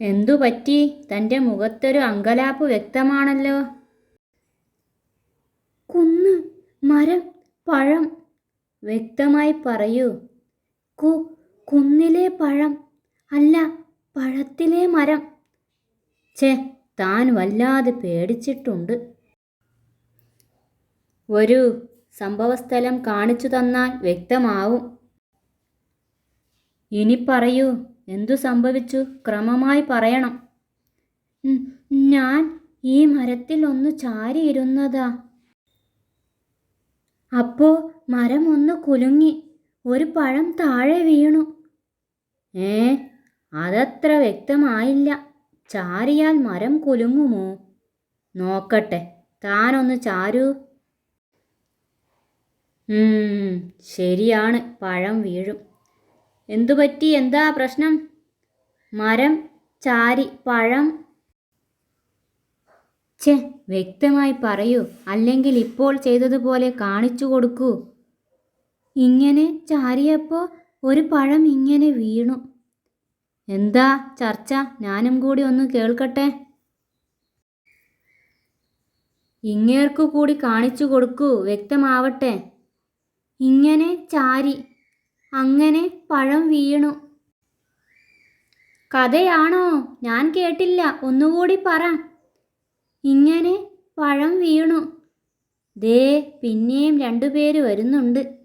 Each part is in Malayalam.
എന്തു പറ്റി? തന്റെ മുഖത്തൊരു അങ്കലാപ്പ് വ്യക്തമാണല്ലോ. കുന്ന് മരം പഴം. വ്യക്തമായി പറയൂ. കു കുന്നിലെ പഴം. അല്ല പഴത്തിലെ മരം. ചേ താൻ വല്ലാതെ പേടിച്ചിട്ടുണ്ട്. ഒരു സംഭവസ്ഥലം കാണിച്ചു തന്നാൽ വ്യക്തമാവും. ഇനി പറയൂ എന്തു സംഭവിച്ചു? ക്രമമായി പറയണം. ഞാൻ ഈ മരത്തിൽ ഒന്ന് ചാരിയിരുന്നതാ അപ്പോ മരം ഒന്ന് കുലുങ്ങി ഒരു പഴം താഴെ വീണു. ഏ അതത്ര വ്യക്തമായില്ല. ചാരിയാൽ മരം കുലുങ്ങുമോ? നോക്കട്ടെ താനൊന്ന് ചാരൂ. ശരിയാണ് പഴം വീഴും. എന്തുപറ്റി? എന്താ പ്രശ്നം? മരം ചാരി പഴം? ചെ വ്യക്തമായി പറയൂ. അല്ലെങ്കിൽ ഇപ്പോൾ ചെയ്തതുപോലെ കാണിച്ചു കൊടുക്കൂ. ഇങ്ങനെ ചാരിയപ്പോൾ ഒരു പഴം ഇങ്ങനെ വീണു. എന്താ ചർച്ച? ഞാനും കൂടി ഒന്ന് കേൾക്കട്ടെ? ഇങ്ങേർക്കു കൂടി കാണിച്ചു കൊടുക്കൂ. വ്യക്തമാവട്ടെ. ഇങ്ങനെ ചാരി അങ്ങനെ പഴം വീണു. കഥയാണോ? ഞാൻ കേട്ടില്ല. ഒന്നുകൂടി പറ. ഇങ്ങനെ പഴം വീണു. ദേ പിന്നെയും രണ്ടുപേര് വരുന്നുണ്ട്.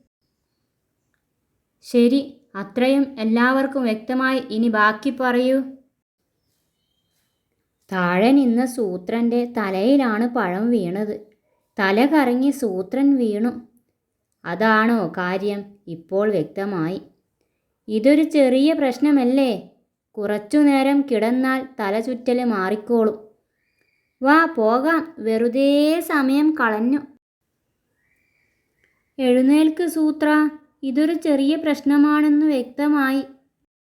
ശരി അത്രയും എല്ലാവർക്കും വ്യക്തമായി ഇനി ബാക്കി പറയൂ. താഴെ നിന്ന സൂത്രന്റെ തലയിലാണ് പഴം വീണത്. തല കറങ്ങി സൂത്രൻ വീണു. അതാണോ കാര്യം? ഇപ്പോൾ വ്യക്തമായി. ഇതൊരു ചെറിയ പ്രശ്നമല്ലേ? കുറച്ചു നേരം കിടന്നാൽ തല ചുറ്റൽ മാറിക്കോളും. വാ പോകാം. വെറുതെ സമയം കളഞ്ഞു. എഴുന്നേൽക്ക് സൂത്ര. ഇതൊരു ചെറിയ പ്രശ്നമാണെന്ന് വ്യക്തമായി.